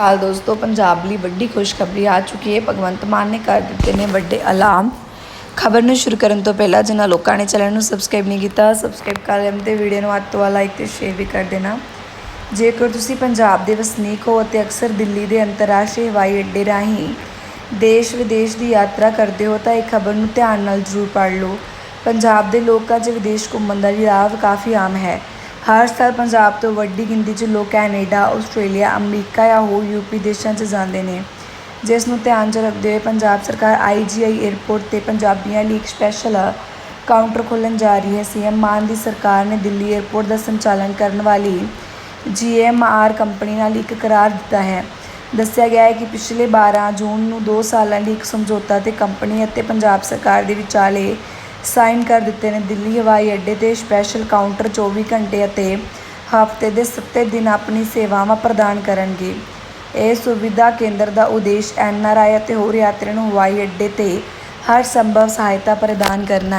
ਹਾਲ ਦੋਸਤੋ ਪੰਜਾਬ ਲਈ ਵੱਡੀ ਖੁਸ਼ਖਬਰੀ ਆ ਚੁੱਕੀ ਹੈ। ਭਗਵੰਤ ਮਾਨ ਨੇ ਕਰ ਦਿੱਤੇ ਨੇ ਵੱਡੇ ਐਲਾਨ ਖਬਰ ਨੂੰ ਸ਼ੁਰੂ ਕਰਨ ਤੋਂ ਪਹਿਲਾਂ ਜਿਨ੍ਹਾਂ ਲੋਕਾਂ ਨੇ ਚੈਨਲ ਨੂੰ ਸਬਸਕ੍ਰਾਈਬ ਨਹੀਂ ਕੀਤਾ, ਸਬਸਕ੍ਰਾਈਬ ਕਰ ਲੈਣ ਤੇ ਵੀਡੀਓ ਨੂੰ ਅੱਧ ਤੋਂ ਵੱਧ ਲਾਈਕ ਤੇ ਸ਼ੇਅਰ ਵੀ ਕਰ ਦੇਣਾ। ਜੇਕਰ ਤੁਸੀਂ ਪੰਜਾਬ ਦੇ ਵਸਨੀਕ ਹੋ ਅਤੇ ਅਕਸਰ ਦਿੱਲੀ ਦੇ ਅੰਤਰਰਾਸ਼ਟਰੀ ਹਵਾਈ ਅੱਡੇ ਰਾਹੀਂ ਦੇਸ਼ ਵਿਦੇਸ਼ ਦੀ ਯਾਤਰਾ ਕਰਦੇ ਹੋ, ਤਾਂ ਇਹ ਖਬਰ ਨੂੰ ਧਿਆਨ ਨਾਲ ਜ਼ਰੂਰ ਪੜ੍ਹ ਲਓ। ਪੰਜਾਬ ਦੇ ਲੋਕਾਂ 'ਚ ਵਿਦੇਸ਼ ਘੁੰਮਣ ਦਾ ਰਿਵਾਜ ਕਾਫੀ ਆਮ ਹੈ। ਹਰ ਸਾਲ ਪੰਜਾਬ ਤੋਂ ਵੱਡੀ ਗਿਣਤੀ 'ਚ ਲੋਕ ਕੈਨੇਡਾ, ਆਸਟ੍ਰੇਲੀਆ, ਅਮਰੀਕਾ ਜਾਂ ਹੋਰ ਯੂਪੀ ਦੇਸ਼ਾਂ 'ਚ ਜਾਂਦੇ ਨੇ। ਜਿਸ ਨੂੰ ਧਿਆਨ 'ਚ ਰੱਖਦੇ ਹੋਏ ਪੰਜਾਬ ਸਰਕਾਰ ਆਈਜੀਆਈ 에ਅਰਪੋਰਟ ਤੇ ਪੰਜਾਬੀਆਂ ਲਈ ਇੱਕ ਸਪੈਸ਼ਲ ਕਾਊਂਟਰ ਖੋਲ੍ਹਣ ਜਾ ਰਹੀ ਹੈ। ਸੀਐਮ ਮਾਨ ਦੀ ਸਰਕਾਰ ਨੇ ਦਿੱਲੀ 에ਅਰਪੋਰਟ ਦਾ ਸੰਚਾਲਨ ਕਰਨ ਵਾਲੀ ਜੀਐਮਆਰ ਕੰਪਨੀ ਨਾਲ ਇੱਕ ਕਰਾਰ ਦਿੱਤਾ ਹੈ। ਦੱਸਿਆ ਗਿਆ ਹੈ ਕਿ ਪਿਛਲੇ 12 ਜੂਨ ਨੂੰ 2 ਸਾਲਾਂ ਲਈ ਇੱਕ ਸਮਝੌਤਾ ਤੇ ਕੰਪਨੀ ਅਤੇ ਪੰਜਾਬ ਸਰਕਾਰ ਦੇ ਵਿਚਾਲੇ ਸਾਈਨ ਕਰ ਦਿੱਤੇ ਨੇ ਦਿੱਲੀ, ਹਵਾਈ ਅੱਡੇ ਤੇ ਸਪੈਸ਼ਲ ਕਾਊਂਟਰ 24 ਘੰਟੇ ਅਤੇ ਹਫ਼ਤੇ ਦੇ 7 ਦਿਨ ਆਪਣੀ ਸੇਵਾਵਾਂ ਪ੍ਰਦਾਨ ਕਰਨਗੇ। ਇਹ ਸੁਵਿਧਾ ਕੇਂਦਰ ਦਾ ਉਦੇਸ਼ ਐਨਆਰਆਈ ਅਤੇ ਹੋਰ ਯਾਤਰੀਆਂ ਨੂੰ ਹਵਾਈ ਅੱਡੇ ਤੇ ਹਰ ਸੰਭਵ ਸਹਾਇਤਾ ਪ੍ਰਦਾਨ ਕਰਨਾ